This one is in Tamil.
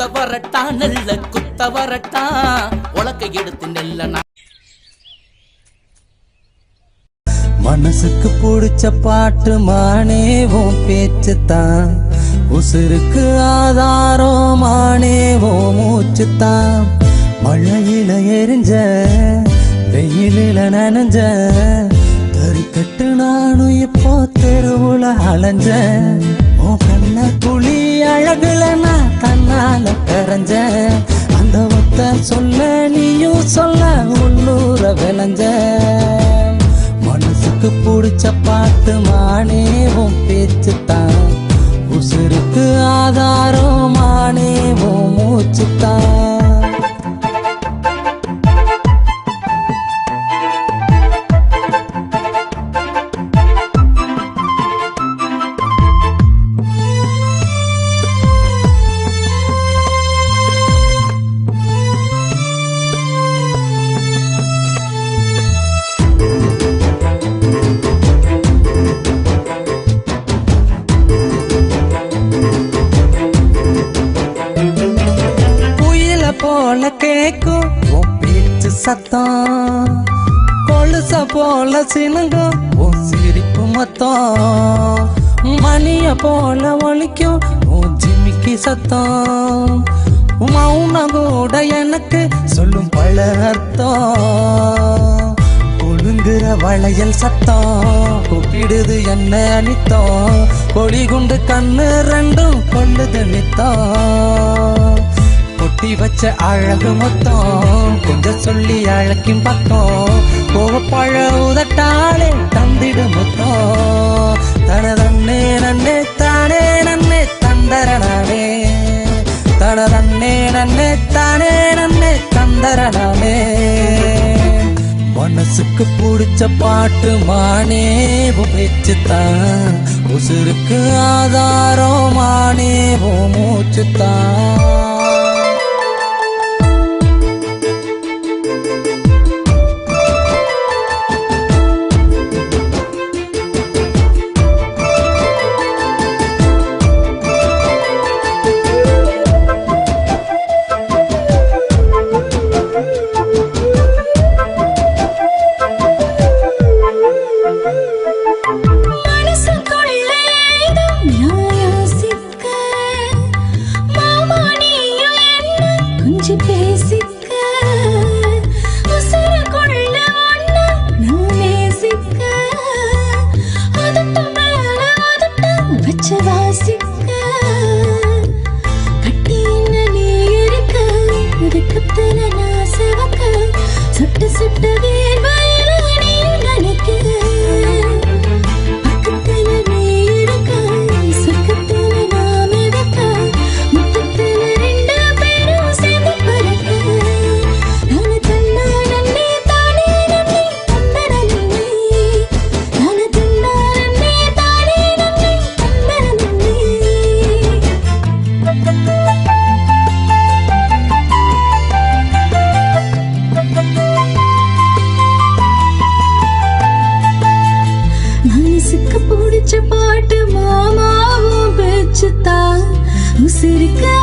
குத்த வரட்டா நெல்ல குத்த வரட்டா உலக்க எடுத்து நெல்ல மனசுக்கு பிடிச்ச பாட்டு மானேவும் பேச்சு தான். உசுருக்கு ஆதாரம் மானேவும் மூச்சு தான். மழையில எரிஞ்ச வெயிலில நனைஞ்ச கறிக்கட்டு நானும் இப்போ தெருவுல அலைஞ்ச. உன் கண்ண அழகுல நான் தன்னால கரைஞ்ச அந்த ஒத்த சொல்ல நீயும் சொல்ல உள்ளூர விளைஞ்ச. மனசுக்கு பிடிச்ச பாட்டு மானேவும் கேக்கும். உன் பேச்சு சத்தம். கொலுச போல சினுங்கும். உன் சிரிப்பு மொத்தம். மணிய போல ஒழிக்கும் உன் ஜிமிக்கு சத்தம். மௌனம் கூட எனக்கு சொல்லும் பல அர்த்தம். ஒழுங்குற வளையல் சத்தம். கூப்பிடுது என்ன அனித்தோம். கொடி குண்டு கண்ணு ரெண்டும் கொள்ளுது நித்தம். கொட்டி வச்ச அழகு மொத்தம் கொஞ்சம் சொல்லி அழக்கின் பக்கம் கோவப்பழ உதட்டாலே தந்திடு மொத்தம். தனதன்னே நன்னே தானே நன்னே தந்தரனானே தனதன்னே நன்னே தானே நன்னே தந்தரனானே மனசுக்கு பிடிச்ச பாட்டு மானே பேச்சு உசுருக்கு ஆதாரம் மானே மூச்சுத்தான். சுட்டு சுட்டு வேர்வையில மனசுக்கு பிடிச்ச பாட்டு மாமாவும் பேச்சுத்தான். உசிருக்கு